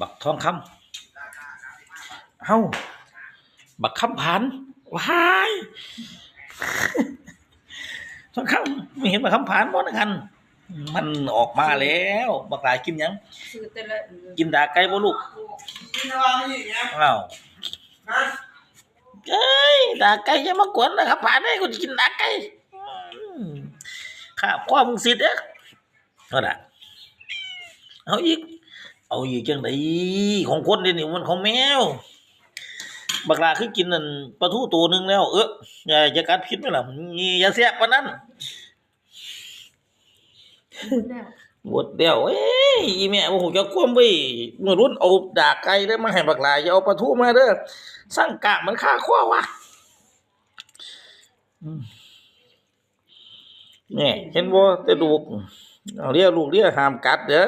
บักทองคำเอ้าบักคำผันว้ายทองคำไม่เห็นบักคำผันบ่นะกันมันออกมาแล้วบักหลายกินยังกินดาไก่บ่ลูกเอ้าวนะเอ้ยดาไก่อย่ามากวนนะครับผ่านได้กูจะกินดาไก่ข้าพ่อมึงสิเด้อเอาล่ะเอาอีก เอาอีกจังไดของคนเดี๋ยวนี้มันของแมว บักลาคือกินนั่นปลาทูตัวหนึ่งแล้ว เอออย่าอย่ากัดพิษไหมล่ะนี่อย่าเสียบปานนั้นหมดเดียวเอ้ยอีแม่บ่ฮู้จักความเว้ยเมื่อรุ่นเอาดาไก่ได้มาให้บักลาอย่าเอาปลาทูมาเด้อสร้างกะมันค่าคว้าวะอืมนี่เห็นบ่แต่ลูกเอาเรียกลูกเรียกหามกัดเด้อ